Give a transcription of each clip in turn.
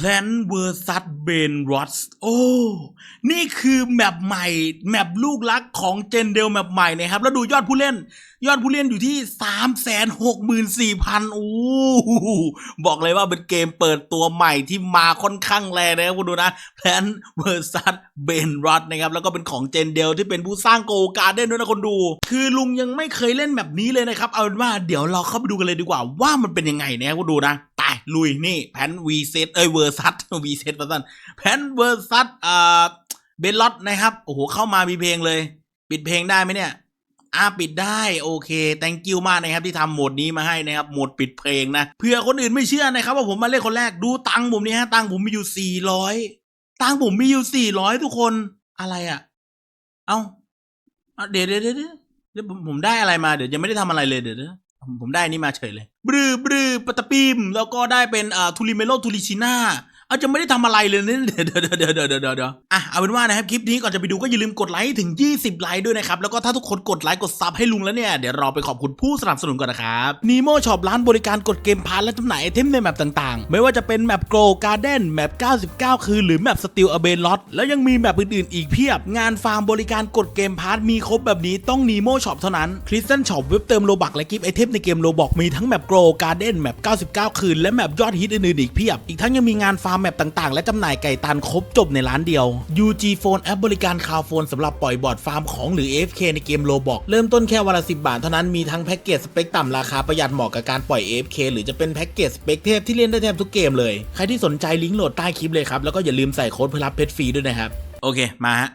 Plant vs Ben r o s โอ้ นี่คือแมปใหม่ แมปลูกรักของเจนเดลแมปใหม่นะครับ แล้วดูยอดผู้เล่น ยอดผู้เล่นอยู่ที่ 3 6 4 0 0 0โอ้โหบอกเลยว่าเป็นเกมเปิดตัวใหม่ที่มาค่อนข้างแรงนะครับคุณดูนะ Plant vs Ben r o s นะครับ แล้วก็เป็นของเจนเดลที่เป็นผู้สร้างโกการ์เด้นด้วยนะคนดู คือลุงยังไม่เคยเล่นแบบนี้เลยนะครับ เอาเป็นว่าเดี๋ยวเราเข้าไปดูกันเลยดีกว่าว่ามันเป็นยังไงนะครับคุณดูนะ ลุยนี่แพนวีเซตเอ้ยเวอร์ซัตวีเซตมาสั้นแพนเวอร์ซัตอ่าเบลล็อตนะครับ โอ้โห เข้ามามีเพลงเลย ปิดเพลงได้ไหมเนี่ยอ่าปิดได้โอเค thank you มากนะครับที่ทำโหมดนี้มาให้นะครับโหมดปิดเพลงนะเผื่อคนอื่นไม่เชื่อนะครับว่าผมมาเล่นคนแรกดูตังผมนี่ฮะตังผมมีอยู่ 400 ตังผมมีอยู่ 400 ทุกคนอะไรอะ่ะ เอาเอาเดี๋ยวเดี๋ยวเดี๋ยวเดี๋ยวผมผมได้อะไรมาเดี๋ยวยังไม่ได้ทำอะไรเลยเดี๋ยวเดี๋ยว ผมได้นี่มาเฉยเลย บรือ บรือปะตะปิม แล้วก็ได้เป็นอ่าทูริเมโลทูริชิน่า เอาจะไม่ได้ทำอะไรเลยนี่เดี๋ยวเดี๋ยวเดี๋ยวเดี๋ยวเดี๋ยวเดี๋ยวเดี๋ยวอะเอาเป็นว่านะครับคลิปนี้ก่อนจะไปดูก็อย่าลืมกดไลค์ถึง 20 ไลค์ด้วยนะครับ แล้วก็ถ้าทุกคนกดไลค์กดซับให้ลุงแล้วเนี่ยเดี๋ยวเราไปขอบคุณผู้สนับสนุนก่อนนะครับนีโมช็อปร้านบริการกดเกมพาร์ทและจำหน่ายไอเทมในแมปต่างๆ ไม่ว่าจะเป็นแมปโกลการ์เด้นแมป 99 คืนหรือแมปสติลอเบนลอตแล้วยังมีแมปอื่นๆ อีกเพียบ งานฟาร์มบริการกดเกมพาร์ทมีครบแบบนี้ต้องนีโมช็อปเท่านั้นคริสตันช็อปเว็บเติมโลบักและกิฟต์ไอเทมในเกมโลบอกมีทั้งแมปโกลการ์เด้นแมป 99 คืนและแมปยอดฮิตอื่นๆอีกเพียบอีกทั้งยังมีงานฟาร์มแมปต่างๆ และจำหน่ายไก่ตันครบจบในร้านเดียว UG Phone แอปบริการคาวโฟนสำหรับปล่อยบอร์ดฟาร์มของหรือ AFK ในเกมโลบอกเริ่มต้นแค่วันละ10 บาทเท่านั้นมีทั้งแพ็กเกจสเปคต่ำราคาประหยัดเหมาะกับการปล่อย AFK หรือจะเป็นแพ็กเกจสเปคเทพที่เล่นได้แทบทุกเกมเลย ใครที่สนใจลิงก์โหลดใต้คลิปเลยครับแล้วก็อย่าลืมใส่โค้ดเพื่อรับเพชรฟรีด้วยนะครับโอเคมาฮะ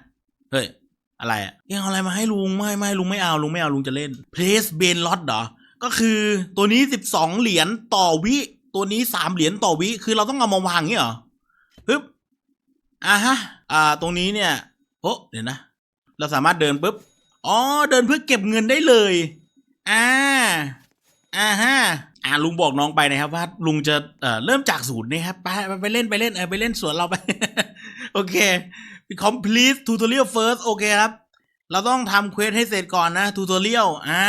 เฮ้ยอะไรอะยังเอาอะไรมาให้ลุงไม่ไม่ลุงไม่เอาลุงไม่เอาลุงจะเล่น Place b a n Lot เหรอก็คือตัวนี้ 12 เหรียญต่อวิ ตัวนี้3เหรียญต่อวิคือเราต้องเอามาวางงี้เหรอปึ๊บอ่าฮะ อ่า ตรงนี้เนี่ยโอ้เดี๋ยวนะ เราสามารถเดินปุ๊บ อ๋อ เดินเพื่อเก็บเงินได้เลย อ่า อ่าฮะ อ่าลุงบอกน้องไปนะครับว่าลุงจะเอ่อเริ่มจากศูนย์นะครับไปไปไปเล่นไปเล่นเออไปเล่นสวนเราไป โอเค complete tutorial first โอเคครับ เราต้องทำเควสให้เสร็จก่อนนะ tutorial อ่า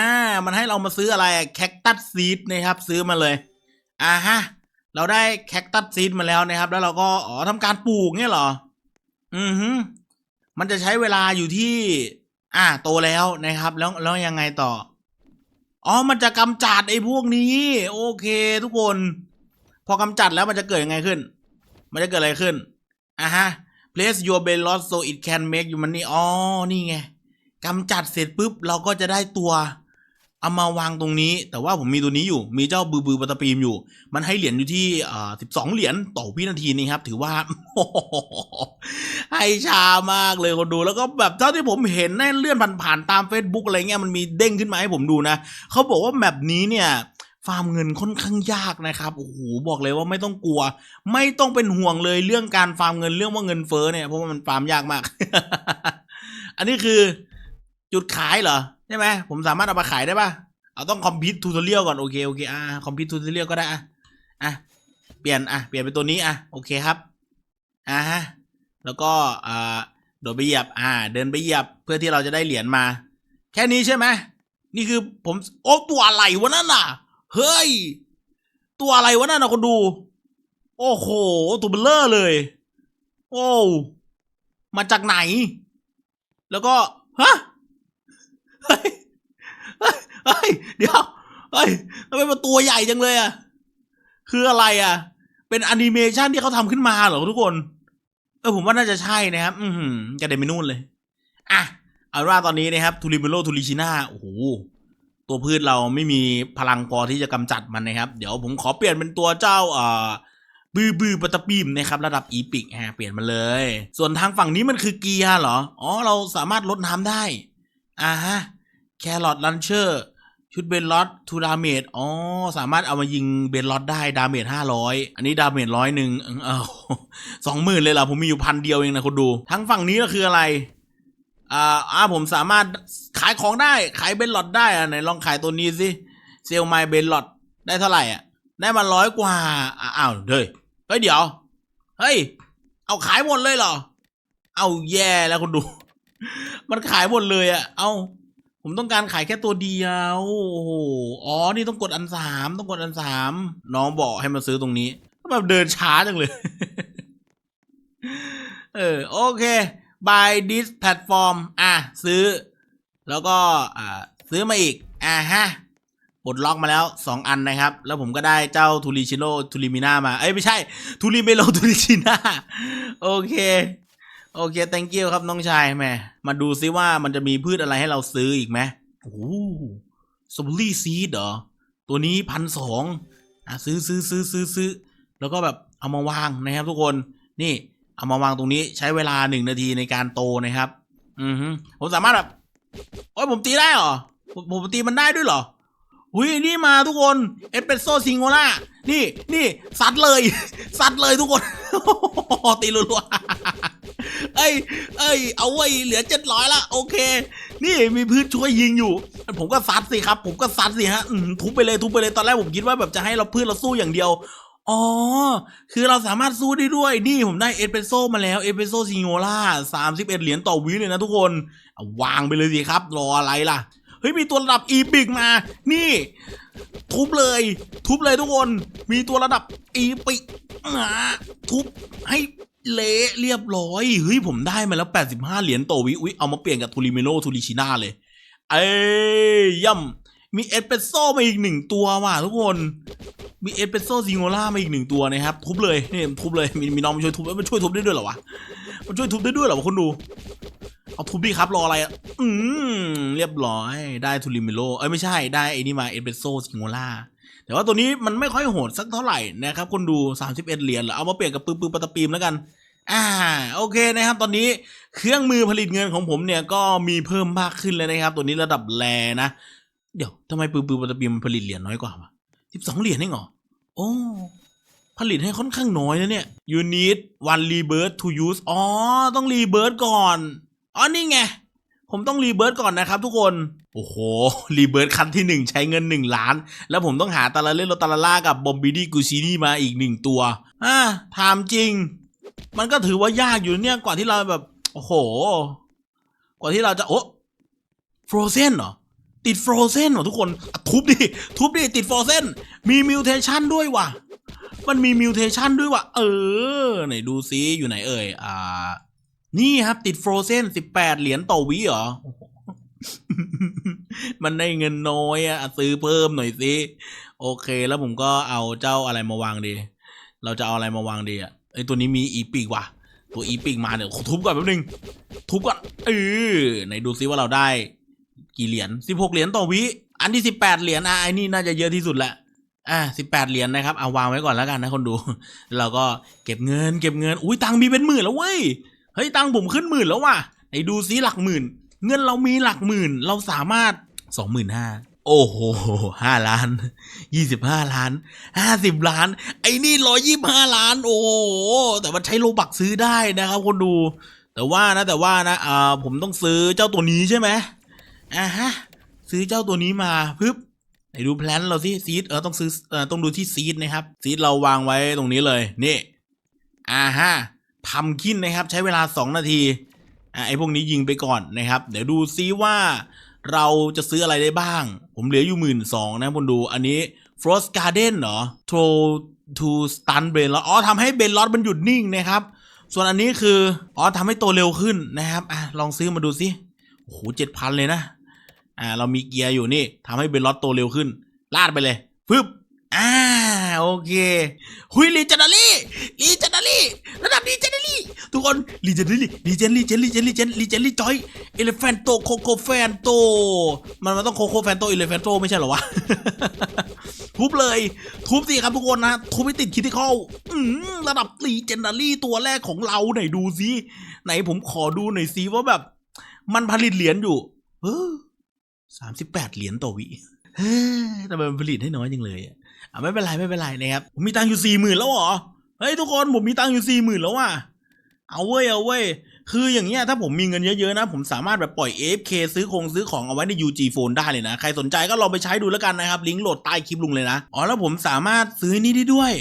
มันให้เรามาซื้ออะไรแคคตัสซีดนะครับ ซื้อมาเลย อ่าฮะ เราได้แคคตัสซีดมาแล้วนะครับ แล้วเราก็อ๋อทำการปลูกเนี่ยเหรอ อือฮึมันจะใช้เวลาอยู่ที่ อ่าโตแล้วนะครับ แล้วแล้วยังไงต่อ อ๋อ มันจะกำจัดไอ้พวกนี้ โอเคทุกคน พอกำจัดแล้วมันจะเกิดยังไงขึ้น มันจะเกิดอะไรขึ้นอะฮะ place your b e l o t so it can make you money อ๋อนี่ไงกำจัดเสร็จปุ๊บเราก็จะได้ตัว เอามาวางตรงนี้ แต่ว่าผมมีตัวนี้อยู่มีเจ้าบือบือปัตตปีมอยู่ มันให้เหรียญอยู่ที่อ่าสิบสองเหรียญต่อวินาทีนี่ครับ ถือว่าให้ชามากเลยคนดูแล้วก็แบบเท่าที่ผมเห็นแน่เลื่อนผ่านๆตาม Facebook อะไรเงี้ยมันมีเด้งขึ้นมาให้ผมดูนะเขาบอกว่าแมปนี้เนี่ยฟาร์มเงินค่อนข้างยากนะครับ โอ้โห บอกเลยว่าไม่ต้องกลัว ไม่ต้องเป็นห่วงเลยเรื่องการฟาร์มเงินเรื่องว่าเงินเฟ้อเนี่ย เพราะว่ามันฟาร์มยากมาก อันนี้คือจุดขายเหรอ ใช่ไหมผมสามารถเอามาขายได้ปะเอาต้องคอมพิวต์ทูตเรียลก่อน โอเค โอเค อ่าคอมพิวต์ทูตเรียลก็ได้ อะ อะ เปลี่ยน อะ เปลี่ยนเป็นตัวนี้ อะ โอเคครับ อ่าฮะ แล้วก็อ่าโดดไปเหยียบ อ่า เดินไปเหยียบ เพื่อที่เราจะได้เหรียญมา แค่นี้ใช่ไหม นี่คือผม โอ้ตัวอะไรวะนั่นน่ะ เฮ้ย ตัวอะไรวะนั่นน่ะคนดู โอ้โห ตัวเบลเลอร์เลย โอ้ มาจากไหน แล้วก็ ฮะ เฮ้ยเฮ้ยเฮ้ยเดี๋ยวเฮ้ยทำไมมันตัวใหญ่จังเลยอะ คืออะไรอะ เป็นแอนิเมชันที่เขาทำขึ้นมาเหรอทุกคน เออผมว่าน่าจะใช่นะครับ อือหือกระเด็นไปนู่นเลย อะ เอาว่าตอนนี้นะครับทูริเมโลทูริชิน่าโอ้โห ตัวพืชเราไม่มีพลังพอที่จะกำจัดมันนะครับ เดี๋ยวผมขอเปลี่ยนเป็นตัวเจ้าเอ่อบือบือปัตตปีมนะครับ ระดับอีพิกฮะเปลี่ยนมาเลย ส่วนทางฝั่งนี้มันคือเกียร์เหรอ อ๋อ เราสามารถลดน้ำได้ อ่าฮะ แครอทลันเชอร์ชุดเบนลอตทูดาเมจอ๋อ สามารถเอามายิงเบนลอตได้ดาเมจห้าร้อยอันนี้ดาเมจร้อยหนึ่งเออสองหมื่นเลยเหรอผมมีอยู่พันเดียวเองนะคุณดู ทั้งฝั่งนี้ก็คืออะไร อ่าอ่าผมสามารถขายของได้ ขายเบนลอตได้อะไหนลองขายตัวนี้สิเซลไมเบนลอตได้เท่าไหร่อะ ได้มาร้อยกว่า อ้าวเฮ้ยเฮ้ยเดี๋ยว เฮ้ย เอาขายหมดเลยเหรอ เอาแย่แล้วคุณดู มันขายหมดเลยอะ เอา ผมต้องการขายแค่ตัวเดียว โอ้โห อ๋อ นี่ต้องกดอันสามต้องกดอันสามน้องบอกให้มาซื้อตรงนี้แบบเดินช้าจังเลย เออ โอเค buy this platform อะ ซื้อ แล้วก็ อ่า ซื้อมาอีก อ่าฮะปลดล็อกมาแล้วสองอันนะครับ แล้วผมก็ได้เจ้าทูริชิโนทูริมิน่ามา เอ้ย ไม่ใช่ทูริเมโลทูริชิน่า โอเค โอเค thank you ครับน้องชายแม่มาดูซิว่ามันจะมีพืชอะไรให้เราซื้ออีกไหมโอ้สตรอเบอรี่ซีดเหรอ ตัวนี้พันสองอะซื้อซื้อซื้อซื้อซื้อแล้วก็แบบเอามาวางนะครับทุกคน นี่เอามาวางตรงนี้ใช้เวลาหนึ่งนาทีในการโตนะครับ อือฮึผมสามารถแบบ โอ้ยผมตีได้เหรอ ผมผมตีมันได้ด้วยเหรอ อุ้ยนี่มาทุกคนเอสเปรสโซ่ซิงโกล่านี่นี่ซัดเลยซัดเลยทุกคนตีรัวๆเอ้ยเอ้ยเอาไว้เหลือเจ็ดร้อยละโอเค นี่มีพืชช่วยยิงอยู่ ผมก็ซัดสิครับ ผมก็ซัดสิฮะทุบไปเลยทุบไปเลยตอนแรกผมคิดว่าแบบจะให้เราพืชเราสู้อย่างเดียวอ๋อ คือเราสามารถสู้ได้ด้วย นี่ผมได้เอสเปรสโซ่มาแล้ว เอสเปรสโซ่ซิงโกล่าสามสิบเอ็ดเหรียญต่อวิเลยนะทุกคน วางไปเลยสิครับ รออะไรล่ะ เฮ้ยมีตัวระดับอีพิกมา นี่ ทุบเลย ทุบเลยทุกคน มีตัวระดับอีพิกมาทุบให้เละเรียบร้อยเฮ้ยผมได้มาแล้ว 85 เหรียญต่อวิอุ๊ยเอามาเปลี่ยนกับทูริเมโนทูริชิน่าเลย เอ้ยย่ำมีเอสเปรสโซ่มาอีกหนึ่งตัวว่ะทุกคนมีเอสเปรสโซ่ซิงโกล่ามาอีกหนึ่งตัวนะครับทุบเลยนี่ทุบเลยมีมีน้องมาช่วยทุบเอ้ยมันช่วยทุบได้ด้วยเหรอวะมันช่วยทุบได้ด้วยเหรอวะคนดู เอาทุบดิครับรออะไรอะอืมเรียบร้อยได้ทูริเมโลเอ้ยไม่ใช่ได้ไอ้นี่มาเอสเปโซ่ซิงโกล่าแต่ว่าตัวนี้มันไม่ค่อยโหดสักเท่าไหร่นะครับคนดู 31 เหรียญเหรอเอามาเปลี่ยนกับปืนปืนปะตะปีมแล้วกัน อ่าโอเคนะครับตอนนี้เครื่องมือผลิตเงินของผมเนี่ยก็มีเพิ่มมากขึ้นเลยนะครับ ตัวนี้ระดับแรนะ เดี๋ยวทำไมปืนปืนปะตะปีมมันผลิตเหรียญน้อยกว่าวะ12เหรียญเองเหรอโอ้ผลิตให้ค่อนข้างน้อยนะเนี่ย you need one rebirth to use อ๋อต้อง rebirth ก่อน อ๋อนี่ไง ผมต้องรีเบิร์ตก่อนนะครับทุกคน โอ้โห รีเบิร์ตคันที่หนึ่งใช้เงินหนึ่งล้าน แล้วผมต้องหาตาลาเล่นโรตาลาล่ากับบอมบิดี้กูชินี่มาอีกหนึ่งตัว อ่าถามจริง มันก็ถือว่ายากอยู่เนี่ยกว่าที่เราแบบ โอ้โห กว่าที่เราจะ โอ้ฟรอเซนเหรอ ติดฟรอเซนเหรอทุกคน ทุบดิ ทุบดิ ติดฟรอเซนมีมิวเทชันด้วยว่ะ มันมีมิวเทชันด้วยว่ะ เออ ไหนดูซิอยู่ไหนเอ่ย อ่า นี่ครับติดฟรอเซนสิบแปดเหรียญต่อวิเหรอ มันได้เงินน้อยอะซื้อเพิ่มหน่อยสิ โอเคแล้วผมก็เอาเจ้าอะไรมาวางดี เราจะเอาอะไรมาวางดีอะไอตัวนี้มีอีปีกว่ะ ตัวอีปีกมาเนี่ยทุบก่อนแป๊บนึง ทุบก่อนเออไหนดูซิว่าเราได้ กี่เหรียญสิบหกเหรียญต่อวิ อันที่สิบแปดเหรียญอะไอ้นี่น่าจะเยอะที่สุดแหละอะสิบแปดเหรียญนะครับเอาวางไว้ก่อนแล้วกันนะคนดู เราก็เก็บเงิน เก็บเงิน อุ้ยตังมีเป็นหมื่นแล้วเว้ย เฮ้ยตังผมขึ้นหมื่นแล้วว่ะไหนดูซิหลักหมื่น เงินเรามีหลักหมื่น เราสามารถสองหมื่นห้าโอ้โหห้าล้านยี่สิบห้าล้านห้าสิบล้าน ไอ้นี่ร้อยยี่ห้าล้าน โอ้โห แต่มันใช้โลบักซื้อได้นะครับคนดู แต่ว่านะแต่ว่านะอ่าผมต้องซื้อเจ้าตัวนี้ใช่ไหมอ่าฮะ ซื้อเจ้าตัวนี้มาปึ๊บไหนดูแพลนเราสิซีดเออต้องซื้อเออต้องดูที่ซีดนะครับ ซีดเราวางไว้ตรงนี้เลย นี่อ่าฮะ ทำขึ้นนะครับ ใช้เวลาสองนาทีอะไอ้พวกนี้ยิงไปก่อนนะครับ เดี๋ยวดูซิว่าเราจะซื้ออะไรได้บ้าง ผมเหลืออยู่หมื่นสองนะคนดูอันนี้ Frost Garden เหรอ Throw to stun brain l o อ๋อทำให้เบนลอสมันหยุดนิ่งนะครับ ส่วนอันนี้คือ อ๋อทำให้โตเร็วขึ้นนะครับอะลองซื้อมาดูสิโอ้โหเจ็ดพันเลยนะอ่าเรามีเกียร์อยู่นี่ทำให้เบนลอสโตเร็วขึ้น ลาดไปเลยปึ๊บอ่า โอเค หุยลีเจนดารี่ลีเจนดารี่ระดับลีเจนดารี่ทุกคนลีเจนดารี่ลีเจนลีเจนลีเจนลีเจนลีเจนลีจอยเอเลฟแฟนโตโคโคแฟนโต มันมันต้องโคโคแฟนโตเอเลฟแฟนโตไม่ใช่เหรอวะ ทุบเลย ทุบสิครับทุกคนนะ ทุบให้ติดคิดที่เข้าอืมระดับลีเจนดารี่ตัวแรกของเราไหนดูซิไหนผมขอดูหน่อยซิว่าแบบ มันผลิตเหรียญอยู่เออสามสิบแปดเหรียญต่อวิเฮ้ยทำไมมันผลิตให้น้อยจังเลยอะ อะไม่เป็นไรไม่เป็นไรนะครับผมมีตังค์อยู่สี่หมื่นแล้วเหรอเฮ้ยทุกคนผมมีตังค์อยู่สี่หมื่นแล้วว่ะเอาเว้ยเอาเว้ยคืออย่างเงี้ยถ้าผมมีเงินเยอะๆนะ ผมสามารถแบบปล่อย AFK ซื้อคงซื้อของเอาไว้ใน UG Phone ได้เลยนะ ใครสนใจก็ลองไปใช้ดูแล้วกันนะครับ ลิงก์โหลดใต้คลิปลุงเลยนะ อ๋อแล้วผมสามารถซื้อนี่ได้ด้วย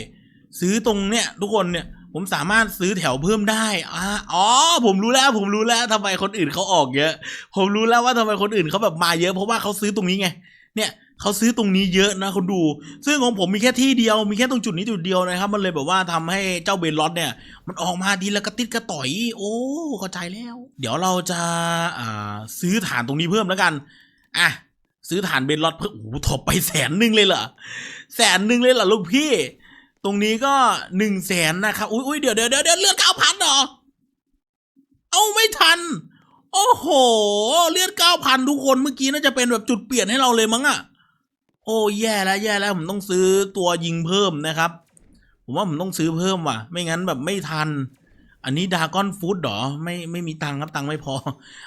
ซื้อตรงเนี้ยทุกคนเนี่ยผมสามารถซื้อแถวเพิ่มได้อ่าอ๋อ ผมรู้แล้วผมรู้แล้วทำไมคนอื่นเขาออกเยอะ ผมรู้แล้วว่าทำไมคนอื่นเขาแบบมาเยอะเพราะว่าเขาซื้อตรงนี้ไง เนี่ย เขาซื้อตรงนี้เยอะนะคุณดู ซึ่งของผมมีแค่ที่เดียวมีแค่ตรงจุดนี้จุดเดียวนะครับ มันเลยแบบว่าทำให้เจ้าเบนลอตเนี่ย มันออกมาดีแล้วกระติดกระต่อย โอ้เข้าใจแล้ว เดี๋ยวเราจะอ่าซื้อฐานตรงนี้เพิ่มแล้วกันอะซื้อฐานเบนลอตเพิ่มโอ้ถบไปแสนหนึ่งเลยเหรอแสนหนึ่งเลยเหรอลูกพี่ ตรงนี้ก็หนึ่งแสนนะครับอุ้ยอุ้ยเดี๋ยวเดี๋ยวเดี๋ยวเลือดเก้าพันเหรอเอาไม่ทัน โอ้โห เลือดเก้าพันทุกคนเมื่อกี้น่าจะเป็นแบบจุดเปลี่ยนให้เราเลยมั้งอะ โอ้แย่แล้วแย่แล้วผมต้องซื้อตัวยิงเพิ่มนะครับ ผมว่าผมต้องซื้อเพิ่มว่ะ ไม่งั้นแบบไม่ทัน อันนี้ดากอนฟู้ดหรอไม่ไม่มีตังครับตังไม่พอ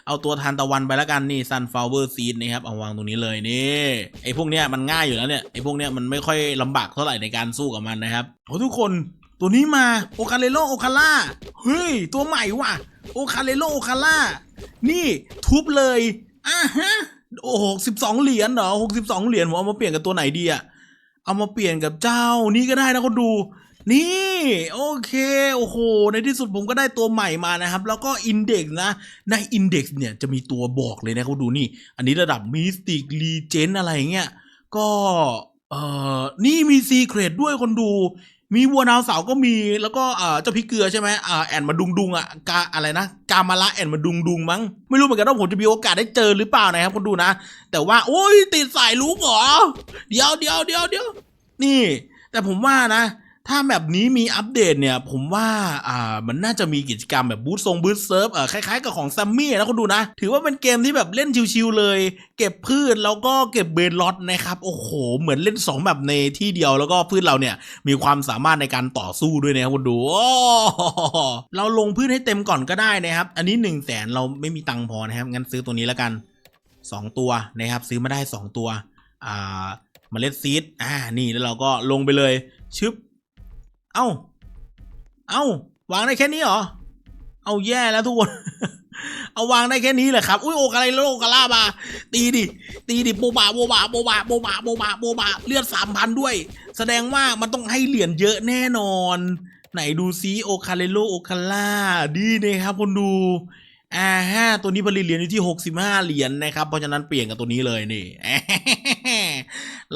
เอาตัวทานตะวันไปแล้วกันนี่ซันฟลาวเวอร์ซีดนะครับเอาวางตรงนี้เลยนี่ไอ้พวกเนี้ยมันง่ายอยู่แล้วเนี่ยไอ้พวกเนี้ยมันไม่ค่อยลำบากเท่าไหร่ในการสู้กับมันนะครับโอ้ทุกคนตัวนี้มาโอคาเลโลโอคาล่าเฮ้ยตัวใหม่ว่ะโอคาเลโลโอคาล่านี่ทุบเลยอะฮะ โอ้หกสิบสองเหรียญเหรอหกสิบสองเหรียญผมเอามาเปลี่ยนกับตัวไหนดีอะเอามาเปลี่ยนกับเจ้านี้ก็ได้นะคนดู นี่โอเคโอ้โหในที่สุดผมก็ได้ตัวใหม่มานะครับ แล้วก็อินเด็กซ์นะในอินเด็กซ์เนี่ยจะมีตัวบอกเลยนะเขาดูนี่ อันนี้ระดับมิสติกรีเจนอะไรเงี้ยก็เอ่อนี่มีซีเครตด้วยคนดู มีวัวดาวเสาร์ก็มีแล้วก็เอ่อเจ้าพริกเกลือใช่ไหมอ่าแอนมาดุงดุงอะกาอะไรนะกามาละแอนมาดุงดุงมั้งไม่รู้เหมือนกันว่าผมจะมีโอกาสได้เจอหรือเปล่านะครับคนดูนะ แต่ว่าโอ้ยติดสายลุกเหรอเดี๋ยวเดี๋ยวเดี๋ยวเดี๋ยวนี่ แต่ผมว่านะ ถ้าแบบนี้มีอัปเดตเนี่ย ผมว่าอ่ามันน่าจะมีกิจกรรมแบบบูททรงบูทเซิร์ฟเออคล้ายๆ กับของซัมมี่นะคุณดูนะ ถือว่าเป็นเกมที่แบบเล่นชิวๆเลย เก็บพืชแล้วก็เก็บเบนล็อตนะครับ โอ้โห เหมือนเล่น 2 แบบในที่เดียวแล้วก็พืชเราเนี่ย มีความสามารถในการต่อสู้ด้วยนะคุณดูโอ้เราลงพืชให้เต็มก่อนก็ได้นะครับ อันนี้1นึ่งแสนเราไม่มีตังค์พอนะครับงั้นซื้อตัวนี้แล้วกัน 2 ตัวนะครับ ซื้อมาได้ 2 ตัวอ่าเมล็ดซีดอ่านี่แล้วเราก็ลงไปเลยชึบ เอ้า เอ้าวางได้แค่นี้เหรอ เอาแย่แล้วทุกคน เอาวางได้แค่นี้เหรอครับ อุ้ยโอกอะไรโลกาล่ามา ตีดิ ตีดิโบบาโบบาโบบาโบบาโบบาโบบาเลือดสามพันด้วย แสดงว่ามันต้องให้เหรียญเยอะแน่นอน ไหนดูซิโอคาเลโลโอคาล่าดีนะครับคนดูอ่าฮะตัวนี้ผลิตเหรียญอยู่ที่ 65 เหรียญนะครับ เพราะฉะนั้นเปลี่ยนกับตัวนี้เลยนี่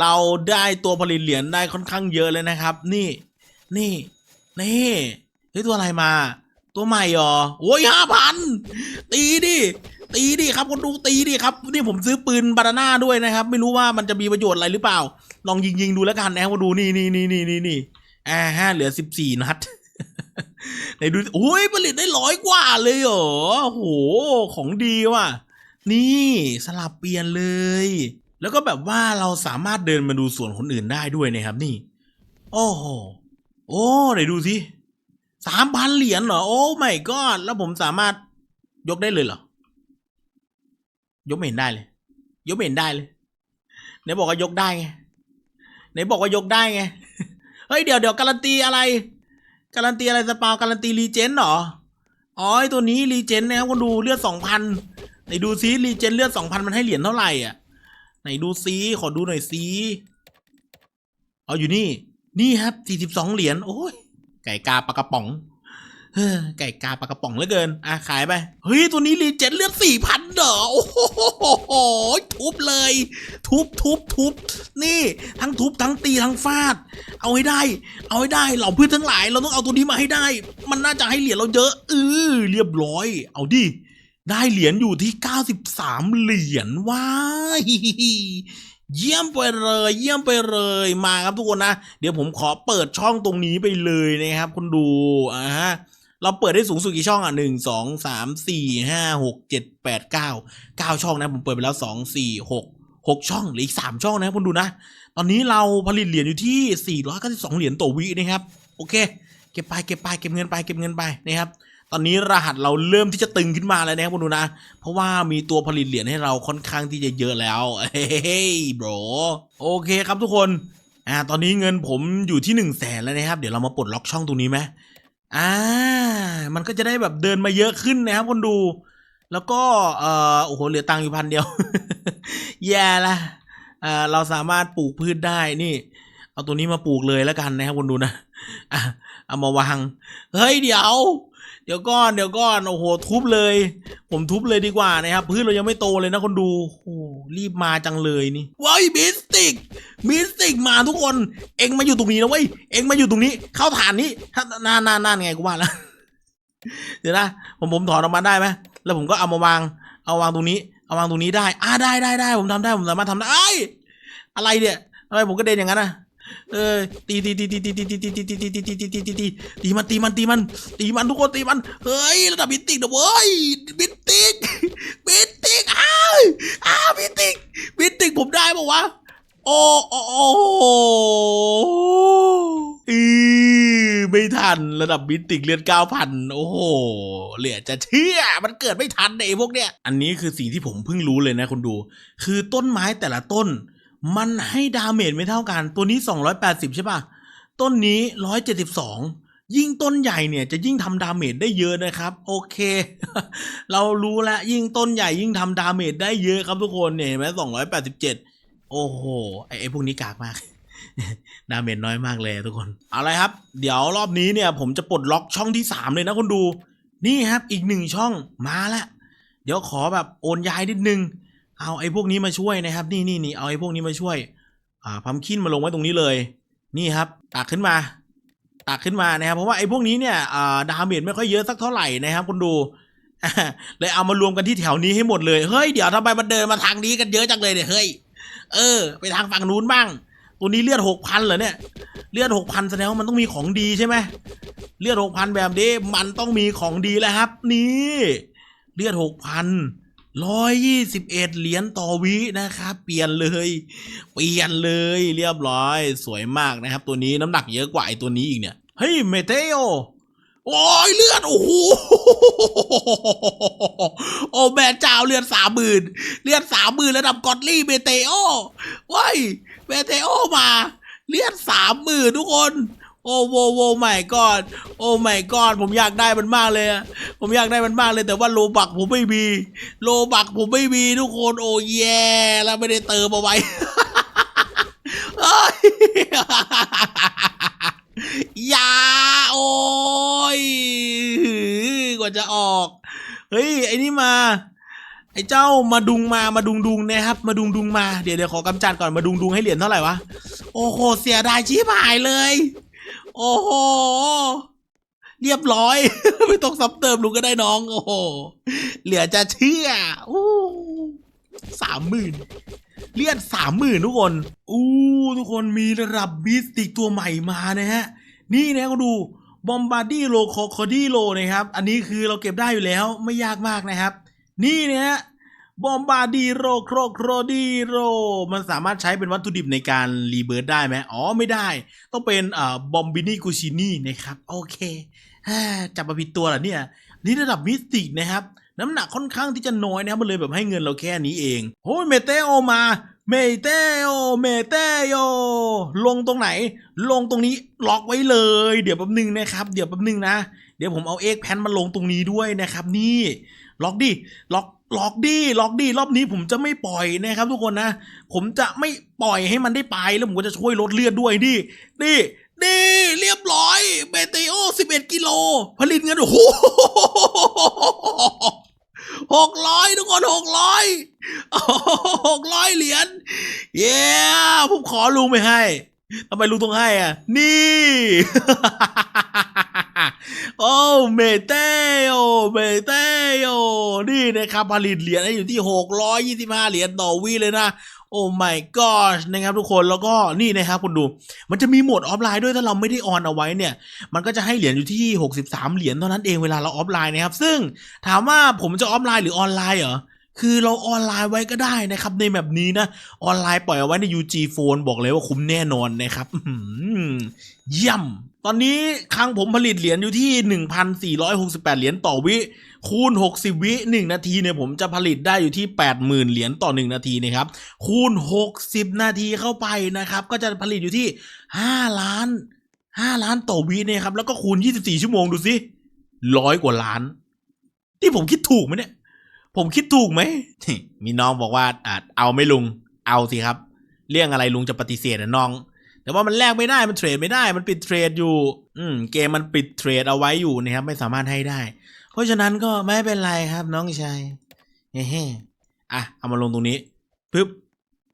เราได้ตัวผลิตเหรียญได้ค่อนข้างเยอะเลยนะครับ นี่ นี่ นี่เฮ้ยตัวอะไรมา ตัวใหม่เหรอโอ้ยห้าพันตีดิตีดิครับคนดูตีดิครับนี่ผมซื้อปืนบานาน่าด้วยนะครับ ไม่รู้ว่ามันจะมีประโยชน์อะไรหรือเปล่า ลองยิงยิงดูแล้วกันนะครับมาดูนี่นี่นี่นี่นี่นี่อ่าเหลือสิบสี่นัดไหนดูโอ้ยผลิตได้ร้อยกว่าเลยเหรอโอ้โหของดีว่ะ นี่สลับเปลี่ยนเลย แล้วก็แบบว่าเราสามารถเดินมาดูสวนคนอื่นได้ด้วยนะครับนี่ โอ้โห โอ้ไหนดูสิสามพันเหรียญเหรอ โอ้ไม่ก็แล้วผมสามารถยกได้เลยเหรอ ยกไม่เห็นได้เลย ยกไม่เห็นได้เลยไหนบอกว่ายกได้ไงไหนบอกว่ายกได้ไง เฮ้ยเดี๋ยวเดี๋ยวการันตีอะไร การันตีอะไรสปาวการันตีรีเจนเหรอ อ๋อตัวนี้รีเจนนะครับคุณดูเลือดสองพันไหนดูซิรีเจนเลือดสองพันมันให้เหรียญเท่าไหร่อะ ไหนดูซิขอดูหน่อยซิเอาอยู่นี่ นี่ครับสี่สิบสองเหรียญโอ้ยไก่กาปลากระป๋องเฮ้อไก่กาปลากระป๋องเหลือเกิน อะ ขายไป เฮ้ย ตัวนี้รีเจนเลือดสี่พันเหรอ โอ้โห ทุบเลย ทุบทุบทุบ นี่ ทั้งทุบทั้งตีทั้งฟาด เอาให้ได้ เอาให้ได้เหล่าพืชทั้งหลาย เราต้องเอาตัวนี้มาให้ได้ มันน่าจะให้เหรียญเราเยอะเออเรียบร้อย เอาดิ ได้เหรียญอยู่ที่ 93 เหรียญว้าย เยี่ยมไปเลย เยี่ยมไปเลยมาครับทุกคนนะ เดี๋ยวผมขอเปิดช่องตรงนี้ไปเลยนะครับคุณดูอ่าฮะเราเปิดได้สูงสุดกี่ช่องอะหนึ่งสองสามสี่ห้าหกเจ็ดแปดเก้าเก้าช่องนะผมเปิดไปแล้วสองสี่หกหกช่องเหลืออีกสามช่องนะคุณดูนะ ตอนนี้เราผลิตเหรียญอยู่ที่สี่ร้อยเก้าสิบสองเหรียญต่อวินะครับ โอเค เก็บไปเก็บไปเก็บเงินไปเก็บเงินไปนะครับ ตอนนี้รหัสเราเริ่มที่จะตึงขึ้นมาแล้วนะครับคุณดูนะ เพราะว่ามีตัวผลิตเหรียญให้เราค่อนข้างที่จะเยอะแล้ว เฮ้ยบรโอเคครับทุกคนอ่าตอนนี้เงินผมอยู่ที่หนึ่งแสนแล้วนะครับ เดี๋ยวเรามาปลดล็อกช่องตรงนี้ไหมอ่า มันก็จะได้แบบเดินมาเยอะขึ้นนะครับคนดู แล้วก็เอ่อโอ้โหเหลือตังค์อยู่พันเดียว แย่ละอ่าเราสามารถปลูกพืชได้นี่ เอาตัวนี้มาปลูกเลยแล้วกันนะครับคนดูนะอะเอามาวาง เฮ้ยเดี๋ยว เดี๋ยวก้อนเดี๋ยวก้อนโอ้โหทุบเลย ผมทุบเลยดีกว่านะครับพืชเรายังไม่โตเลยนะคนดูโอ้รีบมาจังเลยนี่ว้ายมิสติกมิสติกมาทุกคน เอ็งมาอยู่ตรงนี้นะเว้ยเอ็งมาอยู่ตรงนี้ เข้าฐานนี้ถ้านานนานนานไงกูว่าแล้วเดี๋ยวนะผมผมถอนออกมาได้ไหมแล้วผมก็เอามาวาง เอาวางตรงนี้ เอาวางตรงนี้ได้ อ่าได้ได้ได้ผมทำได้ผมสามารถทำได้ไอ้อะไรเนี่ยทำไมผมก็เด่นอย่างนั้นอะ เออตีตีตีตีตีตีตีตีตีตีตีตีตีตีตีตีตีมันตีมันตีมันตีมันทุกคนตีมันเฮ้ยระดับบิตติกนะเว้ยบิตติกบิตติกอ้าวอ้าวบิตติกบิตติกผมได้ปะวะโอ้โอ้โอ้อือไม่ทันระดับบิตติกเลือดเก้าพันโอ้โหเหลือจะเชื่อมันเกิดไม่ทันไอ้พวกเนี้ยอันนี้คือสิ่งที่ผมเพิ่งรู้เลยนะคุณดู คือต้นไม้แต่ละต้น มันให้ดาเมจไม่เท่ากัน ตัวนี้ 280 ใช่ป่ะต้นนี้ 172 ยิ่งต้นใหญ่เนี่ยจะยิ่งทำดาเมจได้เยอะนะครับ โอเค เรารู้แล้วยิ่งต้นใหญ่ยิ่งทำดาเมจได้เยอะครับทุกคนเนี่ยเห็นไหม287 โอ้โหไอ้ไอ้พวกนี้กากมากดาเมจน้อยมากเลยทุกคนเอาละครับ เดี๋ยวรอบนี้เนี่ย ผมจะปลดล็อกช่องที่ 3 เลยนะคนดู นี่ครับอีกหนึ่งช่องมาแล้วเดี๋ยวขอแบบโอนย้ายนิดนึง เอาไอ้พวกนี้มาช่วยนะครับ นี่นี่นี่เอาไอ้พวกนี้มาช่วย อ่าพัมคินมาลงไว้ตรงนี้เลย นี่ครับตักขึ้นมาตักขึ้นมานะครับ เพราะว่าไอ้พวกนี้เนี่ยอ่าดาเมจไม่ค่อยเยอะสักเท่าไหร่นะครับคุณดูเลยเอามารวมกันที่แถวนี้ให้หมดเลย เฮ้ยเดี๋ยวทำไมมันเดินมาทางนี้กันเยอะจังเลยเนี่ยเฮ้ย เออ ไปทางฝั่งนู้นบ้าง ตัวนี้เลือดหกพันเหรอเนี่ย เลือดหกพันแสดงว่ามันต้องมีของดีใช่ไหมเลือดหกพันแบบนี้มันต้องมีของดีแล้วครับ นี่ เลือดหกพัน ร้อยยี่สิบเอ็ดเหรียญต่อวินะครับเปลี่ยนเลย เปลี่ยนเลยเรียบร้อย สวยมากนะครับ ตัวนี้น้ำหนักเยอะกว่าไอ้ตัวนี้อีกเนี่ยเฮ้ยเมเทโอโอ้ยเลือด โอ้โหโอ้แม่เจ้าเลือดสามหมื่นเลือดสามหมื่นระดับกอดลี่เมเทโอว้ยเมเทโอมา เลือดสามหมื่นทุกคน โอ้โวโวใหม่ก่อนโอ้ไม่ก่อนผมอยากได้มันมากเลยผมอยากได้มันมากเลยแต่ว่าโลบักผมไม่มี โลบักผมไม่มีทุกคนโอ้แย่แล้วไม่ได้เติมเอาไว้เอ้ยยาโอ้ยกว่าจะออก เฮ้ย ไอ้นี่มา ไอ้เจ้ามาดุงมามาดุงดุงนะครับ มาดุงดุงมาเดี๋ยวเดี๋ยวขอกำจัดก่อนมาดุงดุงให้เหรียญเท่าไหร่วะ โอ้โหเสียดายชิบหายเลย โอ้โห เรียบร้อย ไม่ต้องซ้ำเติมลุงก็ได้น้อง โอ้โห เหลือจะเชื่ออู้สามหมื่นเลียดสามหมื่นทุกคน อู้ทุกคนมีระดับบิสติกตัวใหม่มานะฮะ นี่นะก็ดูบอมบาร์ดี้โลคอคอดี้โลนะครับ อันนี้คือเราเก็บได้อยู่แล้วไม่ยากมากนะครับ นี่นะฮะ บอมบาร์ดีโรโครโครดีโร มันสามารถใช้เป็นวัตถุดิบในการรีเบิร์ดได้ไหมอ๋อไม่ได้ ต้องเป็นอ่าบอมบินี่กูชินี่นะครับ โอเคจับมาผิดตัวเหรอเนี่ย นี่ระดับมิสติกนะครับ น้ำหนักค่อนข้างที่จะน้อยนะครับมันเลยแบบให้เงินเราแค่นี้เองโอ้ยเมเตโอมาเมเตโอเมเตโอลงตรงไหน ลงตรงนี้ล็อกไว้เลย เดี๋ยวแป๊บนึงนะครับ เดี๋ยวแป๊บนึงนะ เดี๋ยวผมเอาเอ็กแพนมาลงตรงนี้ด้วยนะครับ นี่ ล็อกดิ ล็อก ล็อกดิล็อกดิรอบนี้ผมจะไม่ปล่อยนะครับ ทุกคนนะ ผมจะไม่ปล่อยให้มันได้ไปแล้วผมก็จะช่วยลดเลือดด้วยดิดิดิเรียบร้อยเมเตโอ11 กิโล ผลิตเงินโอ้โหหกร้อยทุกคนหกร้อยหกร้อยเหรียญเย้ผมขอลุงไม่ให้ทำไมลุงต้องให้อะ นี่ โอ้เมเตโอเมเตโอนี่นะครับผลิตเหรียญให้อยู่ที่หกร้อยยี่สิบห้าเหรียญต่อวีเลยนะโอ้ my god นะครับทุกคนแล้วก็นี่นะครับคุณดู มันจะมีโหมดออฟไลน์ด้วยถ้าเราไม่ได้ออนเอาไว้เนี่ย มันก็จะให้เหรียญอยู่ที่ 63 เหรียญเท่านั้นเองเวลาเราออฟไลน์นะครับ ซึ่งถามว่าผมจะออฟไลน์หรือออนไลน์เหรอคือเราออนไลน์ไว้ก็ได้นะครับในแบบนี้นะ ออนไลน์ปล่อยเอาไว้ใน UG Phone บอกเลยว่าคุ้มแน่นอนนะครับเยี่ยม ตอนนี้ครั้งผมผลิตเหรียญอยู่ที่ 1,468 เหรียญต่อวิ คูณ 60 วิ 1 นาทีเนี่ยผมจะผลิตได้อยู่ที่ 80,000 เหรียญต่อ 1 นาทีนะครับ คูณ 60 นาทีเข้าไปนะครับ ก็จะผลิตอยู่ที่ 5 ล้าน 5 ล้านต่อวิเนี่ยครับ แล้วก็คูณ 24 ชั่วโมงดูสิร้อยกว่าล้าน ที่ผมคิดถูกไหมเนี่ย ผมคิดถูกไหม มีน้องบอกว่าอาเอาไม่ลุง เอาสิครับ เรื่องอะไรลุงจะปฏิเสธนะน้อง แต่ว่ามันแลกไม่ได้มันเทรดไม่ได้ มันปิดเทรดอยู่ อืมเกมมันปิดเทรดเอาไว้อยู่นะครับไม่สามารถให้ได้ เพราะฉะนั้นก็ไม่เป็นไรครับน้องชายเฮ้อะเอามาลงตรงนี้ปึ๊บ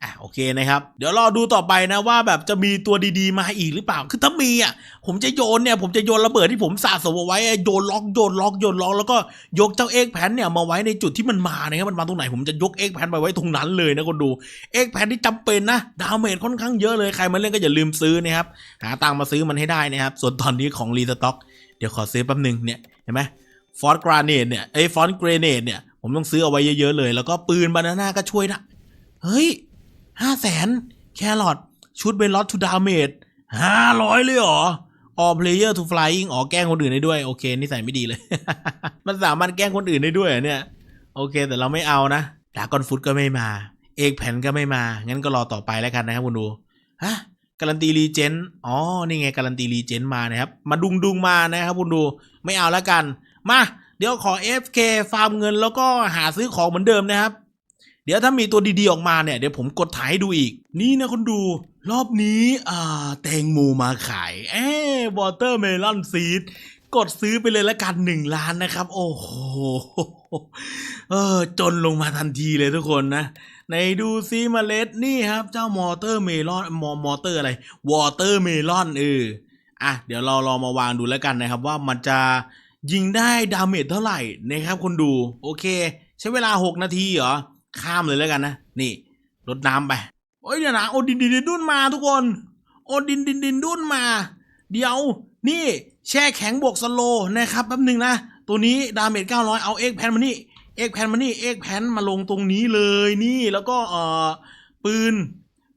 อะโอเคนะครับ เดี๋ยวรอดูต่อไปนะว่าแบบจะมีตัวดีๆมาอีกหรือเปล่า คือถ้ามีอะผมจะโยนเนี่ยผมจะโยนระเบิดที่ผมสะสมเอาไว้โยนล็อกโยนล็อกโยนล็อกแล้วก็ยกเจ้าเอ็กแพนเนี่ยมาไว้ในจุดที่มันมานะครับมันมาตรงไหนผมจะยกเอ็กแพนไปไว้ตรงนั้นเลยนะคนดูเอ็กแพนที่จำเป็นนะดาเมจค่อนข้างเยอะเลยใครมาเล่นก็อย่าลืมซื้อนะครับหาตังค์มาซื้อมันให้ได้นะครับส่วนตอนนี้ของรีสต็อกเดี๋ยวขอซื้อแป๊บหนึงเนี่ยเห็นไหมฟอนต์กราเนตเนี่ยไอ้ฟอนต์เกรเนตเนี่ยผมต้องซื้อเอาไว้เยอะๆเลย แล้วก็ปืนบานาน่าก็ช่วยนะเฮ้ย ห้าแสนแครอทชุดเบลล็อตทูดาเมจห้าร้อยเลยเหรอ all player to flying อ๋อแกล้งคนอื่นได้ด้วย โอเคนิสัยไม่ดีเลย มันสามารถแกล้งคนอื่นได้ด้วยเนี่ย โอเค แต่เราไม่เอานะดากอนฟุตก็ไม่มา เอกแผ่นก็ไม่มา งั้นก็รอต่อไปแล้วกันนะครับคุณดูฮะการันตีรีเจนอ๋อ นี่ไงการันตีรีเจนมานะครับ มาดุงดุงมานะครับคุณดูไม่เอาแล้วกัน มา เดี๋ยวขอ FK ฟาร์มเงินแล้วก็หาซื้อของเหมือนเดิมนะครับ เดี๋ยวถ้ามีตัวดีๆออกมาเนี่ยเดี๋ยวผมกดถ่ายให้ดูอีก นี่นะคุณดูรอบนี้อ่าแตงโมมาขายเอ๊วอเตอร์เมลอนซีดกดซื้อไปเลยละกันหนึ่งล้านนะครับ โอ้โหเออจนลงมาทันทีเลยทุกคนนะ ในดูซิเมล็ดนี่ครับ เจ้ามอเตอร์เมลอนมอมอเตอร์อะไรวอเตอร์เมลอนเอออะเดี๋ยวเราลองมาวางดูแล้วกันนะครับ ว่ามันจะยิงได้ดาเมจเท่าไหร่นะครับคนดู โอเค ใช้เวลา 6 นาทีเหรอ ข้ามเลยแล้วกันนะ นี่รดน้ำไปโอ้ยเดี๋ยวนะโอดินดินดินดุนมาทุกคน โอดินดินดินดุนมา เดี๋ยวนี่แช่แข็งบวกสโลนะครับแป๊บหนึ่งนะ ตัวนี้ดาเมจ900 เอาเอ็กแพนมานี่เอ็กแพนมานี่เอ็กแพนมาลงตรงนี้เลยนี่แล้วก็เอ่อปืน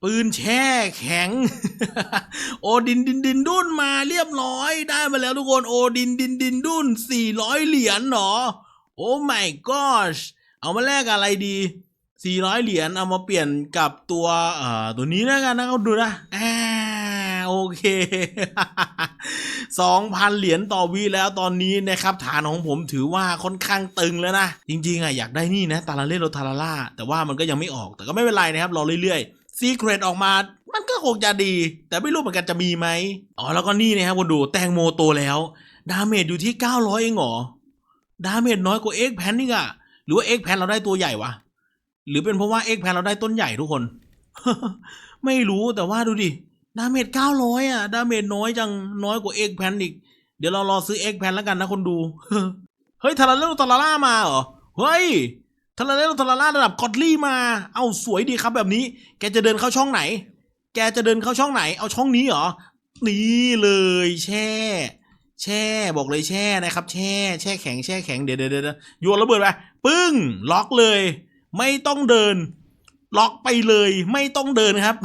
ปืนแช่แข็ง โอดินดินดินดุนมาเรียบร้อยได้มาแล้วทุกคนโอดินดินดินดุน400 เหรียญเหรอโอ้ my gosh เอามาแลกอะไรดี 400 เหรียญเอามาเปลี่ยนกับตัวเอ่อตัวนี้แล้วกันนะเขาดูนะอ่าโอเค 2,000 เหรียญต่อวีแล้วตอนนี้นะครับฐานของผมถือว่าค่อนข้างตึงแล้วนะ จริงๆอะอยากได้นี่นะตาลาเล่โรทาราล่าแต่ว่ามันก็ยังไม่ออกแต่ก็ไม่เป็นไรนะครับรอเรื่อยๆซีเครตออกมามันก็คงจะดี แต่ไม่รู้เหมือนกันจะมีไหมอ๋อแล้วก็นี่นะครับคุณดูแตงโมโตแล้ว ดาเมจอยู่ที่ 900 เองเหรอดาเมจน้อยกว่าเอ็กแพนนี่อะหรือว่าเอ็กแพนเราได้ตัวใหญ่วะ หรือเป็นเพราะว่าเอ็กแพนเราได้ต้นใหญ่ทุกคน ไม่รู้แต่ว่าดูดิ ดาเมจ900อะ ดาเมจน้อยจัง น้อยกว่าเอ็กแพนอีก เดี๋ยวเรารอซื้อเอ็กแพนแล้วกันนะคนดู เฮ้ยทาราเลโรทาราล่ามาเหรอ เฮ้ยทาราเลโรทาราล่าระดับกอดลี่มา เอาสวยดีครับแบบนี้ แกจะเดินเข้าช่องไหน แกจะเดินเข้าช่องไหน เอาช่องนี้เหรอ นี่เลยแช่แช่บอกเลยแช่นะครับ แช่ แช่แข็งแช่แข็งเดี๋ยวเดี๋ยวเดี๋ยวโยนระเบิดไปปึ้ง ล็อกเลย ไม่ต้องเดิน ล็อกไปเลย ไม่ต้องเดินครับ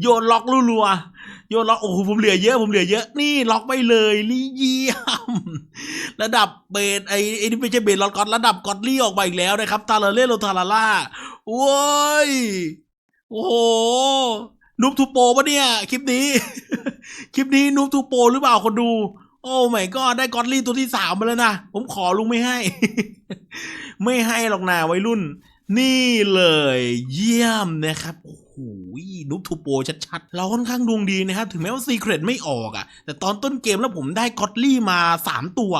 โยนล็อกรัวๆโยนล็อกโอ้โหผมเหลือเยอะผมเหลือเยอะนี่ล็อกไปเลยลี่เยี่ยมระดับเบสไอ้ไอ้นี่ไม่ใช่เบสล็อกกอดระดับกอดลี่ออกมาอีกแล้วนะครับทาราเล่โลทาราล่าโว้ยโอ้โหนุบทูโปปะเนี่ย คลิปนี้ คลิปนี้นุบทูโปหรือเปล่าคนดู โอ้ไม่ก็ได้กอดลี่ตัวที่สามมาแล้วนะ ผมขอลุงไม่ให้ ไม่ให้หรอกนาวัยรุ่น นี่เลย เยี่ยมนะครับโอ้โหนุบทูโปชัดๆ เราค่อนข้างดวงดีนะครับ ถึงแม้ว่าซีเครตไม่ออกอะ่ะ แต่ตอนต้นเกมแล้วผมได้กอดลี่มา 3 ตัว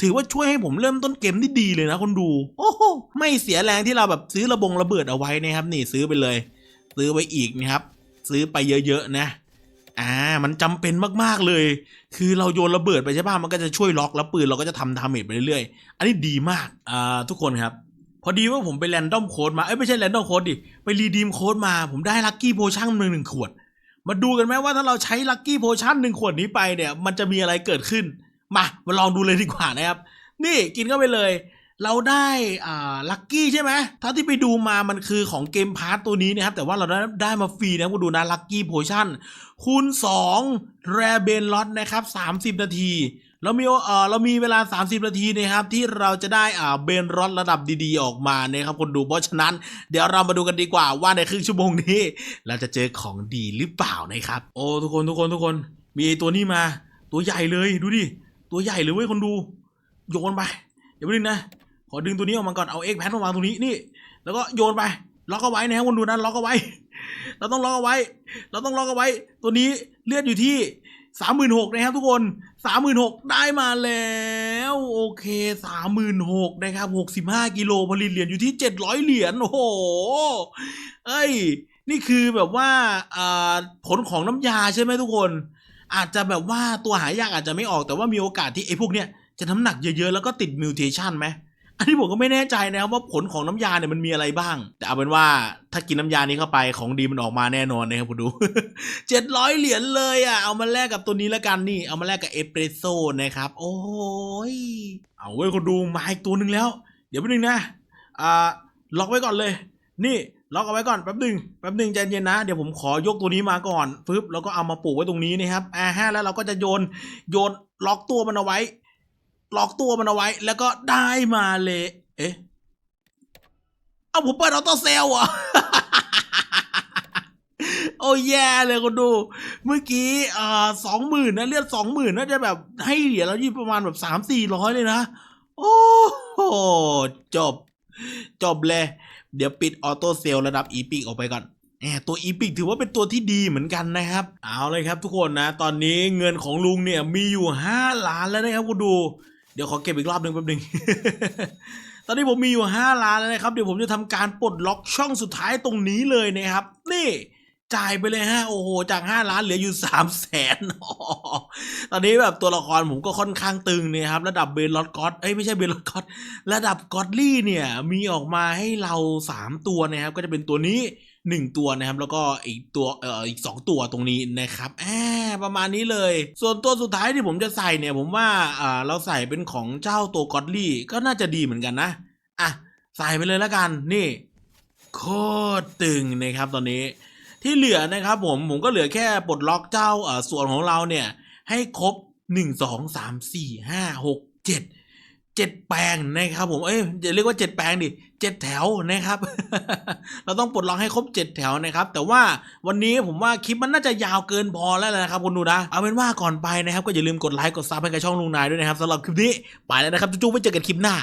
ถือว่าช่วยให้ผมเริ่มต้นเกมได้ดีเลยนะคนดู โอ้โห ไม่เสียแรงที่เราแบบซื้อระบงระเบิดเอาไว้นะครับ นี่ซื้อไปเลย ซื้อไว้อีกนะครับ ซื้อไปเยอะๆนะ อ่า มันจำเป็นมากๆเลย คือเราโยนระเบิดไปใช่ป่ะ มันก็จะช่วยล็อกแล้วปืนเราก็จะทำดาเมจไปเรื่อยๆ อันนี้ดีมาก อ่า ทุกคนครับ พอดีว่าผมไปแรนดอมโค้ดมา เอ้ยไม่ใช่แรนดอมโค้ดดิ ไปรีดีมโค้ดมา ผมได้ลัคกี้โพชั่นหนึ่งหนึ่งขวด มาดูกันไหมว่าถ้าเราใช้ลัคกี้โพชั่นหนึ่งขวดนี้ไปเนี่ย มันจะมีอะไรเกิดขึ้น มา มาลองดูเลยดีกว่านะครับ นี่กินเข้าไปเลย เราได้อ่าลัคกี้ใช่ไหมถ้าที่ไปดูมามันคือของเกมพาร์ตตัวนี้นะครับ แต่ว่าเราได้ได้มาฟรีนะคุณดูนะลัคกี้โพชั่นคูณ2แรเบนล็อตนะครับ30 นาทีเรามีเอ่อเรามีเวลา 30 นาทีนะครับที่เราจะได้อ่าเบนรอตระดับดีๆออกมานะครับคนดูเพราะฉะนั้นเดี๋ยวเรามาดูกันดีกว่าว่าในครึ่งชั่วโมงนี้ เราจะเจอของดีหรือเปล่านะครับ โอ้ทุกคนทุกคนทุกคน มีตัวนี้มา ตัวใหญ่เลยดูดิตัวใหญ่เลยเว้ยคนดูโยนไปเดี๋ยวไปดึงนะ ขอดึงตัวนี้ออกมาก่อนเอาเอ็กแพนมาวางตรงนี้นี่ แล้วก็โยนไปล็อกเอาไว้นะครับคนดูนะล็อกเอาไว้ เราต้องล็อกเอาไว้ เราต้องล็อกเอาไว้ ตัวนี้เลือดอยู่ที่สามหมื่นหกนะครับทุกคนสามหมื่นหกได้มาแล้วโอเคสามหมื่นหกนะครับหกสิบห้ากิโลผลิตเหรียญอยู่ที่เจ็ดร้อยเหรียญโอ้โหเอ้ย นี่คือแบบว่าอ่าผลของน้ำยาใช่ไหมทุกคน อาจจะแบบว่าตัวหายากอาจจะไม่ออกแต่ว่ามีโอกาสที่ไอ้พวกเนี้ยจะน้ำหนักเยอะๆ แล้วก็ติดมิวเทชันไหม อันนี้ผมก็ไม่แน่ใจนะครับว่าผลของน้ำยาเนี่ยมันมีอะไรบ้าง แต่เอาเป็นว่าถ้ากินน้ำยานี้เข้าไปของดีมันออกมาแน่นอนนะครับคุณดูเจ็ดร้อยเหรียญเลยอะเอามาแลกกับตัวนี้แล้วกันนี่ เอามาแลกกับเอสเปรสโซ่นะครับ โอ้ยเอาเว้ยคุณดูมาอีกตัวหนึ่งแล้ว เดี๋ยวแป๊บนึงนะอ่าล็อกไว้ก่อนเลย นี่ล็อกเอาไว้ก่อนแป๊บหนึงแป๊บหนึงใจเย็นนะ เดี๋ยวผมขอยกตัวนี้มาก่อนปึ๊บแล้วก็เอามาปลูกไว้ตรงนี้นะครับอ่าฮะแล้วเราก็จะโยนโยนล็อกตัวมันเอาไว้ ล็อกตัวมันเอาไว้ แล้วก็ได้มาเลย เอ๊ะ เอาผมเปิดออโต้เซลล์เหรอโอ้ยแย่เลยคนดู เมื่อกี้อ่าสองหมื่นนะเลือดสองหมื่นน่าจะแบบให้เหรียญแล้วยี่ประมาณแบบสามสี่ร้อยเลยนะ โอ้โหจบ จบเลย เดี๋ยวปิดออโต้เซลล์ระดับอีพิกออกไปก่อนแหมตัวอีพิกถือว่าเป็นตัวที่ดีเหมือนกันนะครับ เอาเลยครับทุกคนนะ ตอนนี้เงินของลุงเนี่ยมีอยู่ห้าล้านแล้วนะครับคุณดู เดี๋ยวขอเก็บอีกรอบหนึ่งแป๊บหนึ่ง ตอนนี้ผมมีอยู่ห้าล้านแล้วนะครับ เดี๋ยวผมจะทำการปลดล็อกช่องสุดท้ายตรงนี้เลยนะครับ นี่จ่ายไปเลยฮะโอ้โห จากห้าล้านเหลืออยู่สามแสนตอนนี้แบบตัวละครผมก็ค่อนข้างตึงเนี่ยครับ ระดับเบนลอดก็อตเอ้ยไม่ใช่เบนลอดก็อตระดับก็อดลี่เนี่ยมีออกมาให้เราสามตัวนะครับ ก็จะเป็นตัวนี้หนึ่งตัวนะครับ แล้วก็อีกตัวเอ่ออีกสองตัวตรงนี้นะครับแอบ ประมาณนี้เลย ส่วนตัวสุดท้ายที่ผมจะใส่เนี่ยผมว่าอ่าเราใส่เป็นของเจ้าตัวกอดลี่ก็น่าจะดีเหมือนกันนะ อะ ใส่ไปเลยแล้วกันนี่ โคตรตึงนะครับตอนนี้ ที่เหลือนะครับผมผมก็เหลือแค่ปลดล็อกเจ้าอ่อส่วนของเราเนี่ย ให้ครบหนึ่งสองสามสี่ห้าหกเจ็ด เจ็ดแปลงนะครับผม เอ้ยจะเรียกว่าเจ็ดแปลงดิเจ็ดแถวนะครับ เราต้องปลดล็อกให้ครบเจ็ดแถวนะครับ แต่ว่าวันนี้ผมว่าคลิปมันน่าจะยาวเกินพอแล้วนะครับคุณดูนะ เอาเป็นว่าก่อนไปนะครับ ก็อย่าลืมกดไลค์กดซับให้กับช่องลุงนายด้วยนะครับสำหรับคลิปนี้ ไปแล้วนะครับจุ๊บๆไว้เจอกันคลิปหน้า